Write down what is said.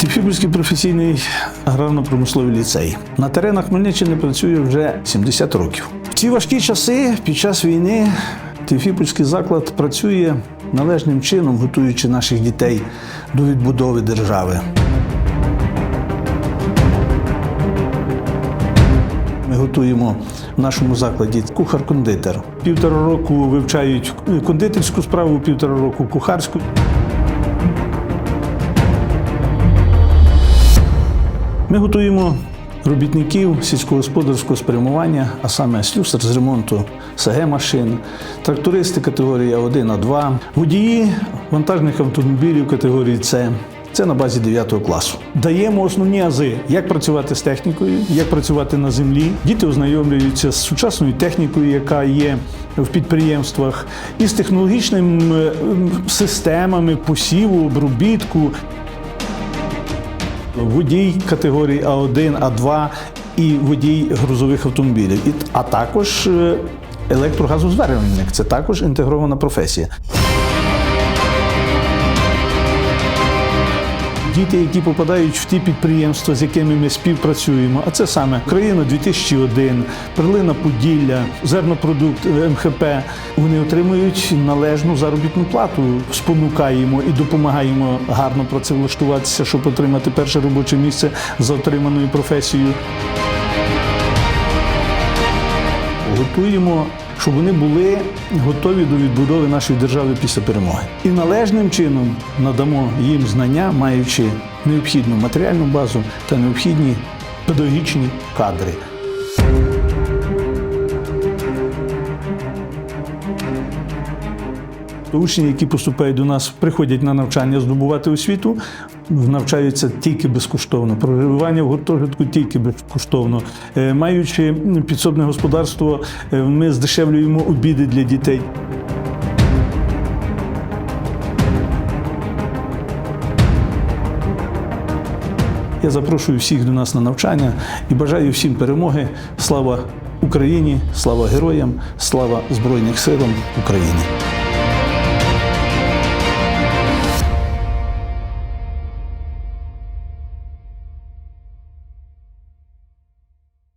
Тюфібульський професійний аграрно-промисловий ліцей на теренах Хмельниччини працює вже 70 років. В ці важкі часи під час війни Тевфіпольський заклад працює належним чином, готуючи наших дітей до відбудови держави. Ми готуємо в нашому закладі кухар-кондитер. Півтора року вивчають кондитерську справу, півтора року кухарську. Ми готуємо робітників сільськогосподарського спрямування, а саме слюсар з ремонту СГ машин, трактористи категорії А1, А2, водії вантажних автомобілів категорії С. Це на базі 9 класу. Даємо основні ази, як працювати з технікою, як працювати на землі. Діти ознайомлюються з сучасною технікою, яка є в підприємствах, і з технологічними е, системами посіву, обробітку, водій категорії А1, А2 і водій грузових автомобілів, а також е. Це також інтегрована професія. Діти, які попадають в ті підприємства, з якими ми співпрацюємо, а це саме Україна 2001, Перлина Поділля, Зернопродукт е, МХП, вони отримують належну заробітну плату. Спонукаємо і допомагаємо гарно працевлаштуватися, щоб отримати перше робоче місце за отриманою професією. Готуємо, щоб вони були готові до відбудови нашої держави після перемоги. І належним чином надамо їм знання, маючи необхідну матеріальну базу та необхідні педагогічні кадри. Учні, які поступають до нас, приходять на навчання здобувати освіту, навчаються тільки безкоштовно. Проживання в гуртожитку тільки безкоштовно. Е, Маючи підсобне господарство, е, ми здешевлюємо обіди для дітей. Я запрошую всіх до нас на навчання і бажаю всім перемоги. Слава Україні, слава героям, слава Збройним силам України.